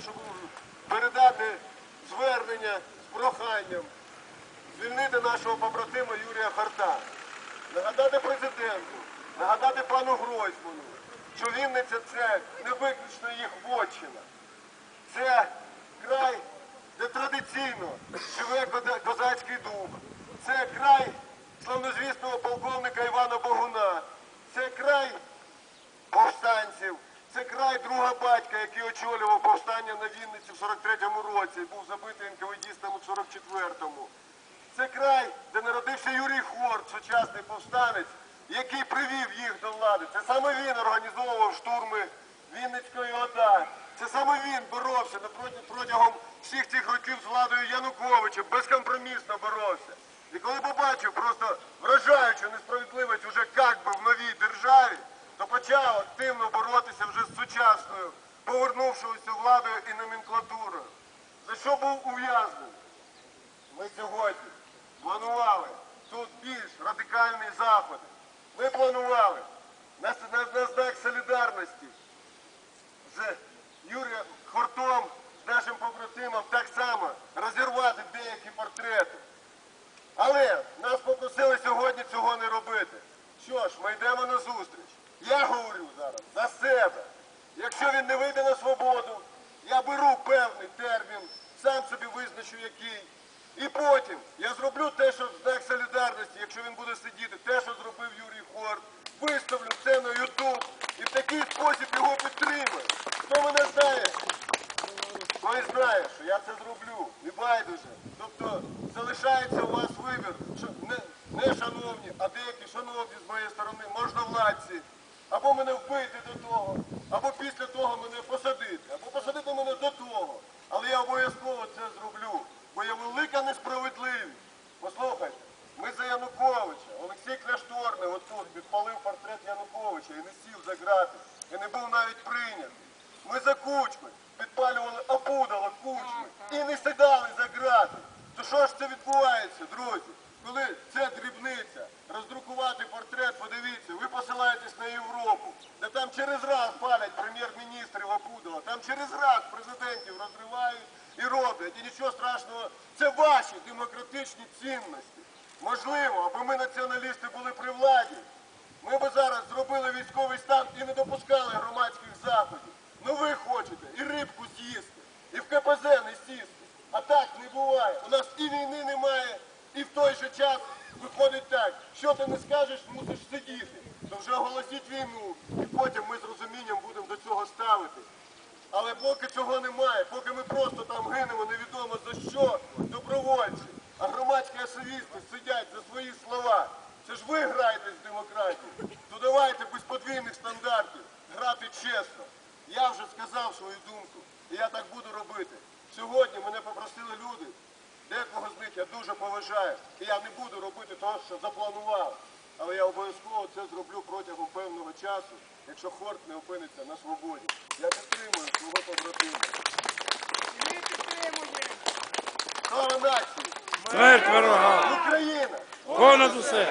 щоб передати звернення з проханням звільнити нашого побратима Юрія Харта, нагадати президенту, нагадати пану Гройсману, що Вінниця це не виключно їх вотчина. Це край, де традиційно живе козацька який очолював повстання на Вінниці в 43-му році, був забитий НКВДістами в 44-му. Це край, де народився Юрій Хорт, сучасний повстанець, який привів їх до влади. Це саме він організовував штурми Вінницької ОДА. Це саме він боровся протягом всіх цих років з владою Януковича, безкомпромісно боровся. І коли побачив просто вражаючу несправедливість уже як би в новій державі, то почав активно боротися вже з повернувшоюся владою і номенклатурою. За що був ув'язнений? Ми сьогодні планували тут більш радикальні заходи. Ми планували на, на, на знак солідарності з Юрієм Хортом, з нашим побратимом, так само розірвати деякі портрети. Але нас попросили сьогодні цього не робити. Що ж, ми йдемо на зустріч. Я говорю зараз за себе. Якщо він не вийде на свободу, я беру певний термін, сам собі визначу який. І потім я зроблю те, що знак солідарності, якщо він буде сидіти, те, що зробив Юрій Хорт, виставлю це на Ютуб і в такий спосіб його підтримую. Хто мене знає, той знає, що я це зроблю. Не байдуже. Тобто залишається у вас вибір. Не, не шановні, а деякі шановні з моєї сторони, можна владці. Або мене вбити до того, або після того мене посадити, або посадити мене до того. Але я обов'язково це зроблю, бо є велика несправедливість. Послухайте, ми за Януковича. Олексій Кляшторний отут підпалив портрет Януковича і не сів за грати, і не був навіть прийнятий. Ми за кучми підпалювали опудало кучми і не сідали за грати. То що ж це відбувається, друзі? Коли це дрібниця, роздрукувати портрет, подивіться, ви посилаєтесь на Європу, де там через раз палять прем'єр-міністрів опудало, там через раз президентів розривають і роблять. І нічого страшного, це ваші демократичні цінності. Можливо, аби ми націоналісти були при владі, ми би зараз зробили військовий стан і не допускали громадських заходів. Ну ви хочете і рибку з'їсти, і в КПЗ не сісти. А так не буває. У нас і війни немає, і в той же час виходить так, що ти не скажеш, мусиш сидіти. То вже оголосіть війну, і потім ми з розумінням будемо до цього ставити. Але поки цього немає, поки ми просто там гинемо невідомо за що, добровольці, а громадські асовісти сидять за свої слова. Це ж ви граєте з демократію. То давайте без подвійних стандартів грати чесно. Я вже сказав свою думку, і я так буду робити. Сьогодні мене попросили люди, декого з них я дуже поважаю, і я не буду робити того, що запланував. Але я обов'язково це зроблю протягом певного часу, якщо Хорт не опиниться на свободі. Я підтримую свого побратима. Ми підтримуємо. Слава нації! Смерть ворога! Україна! Понад усе!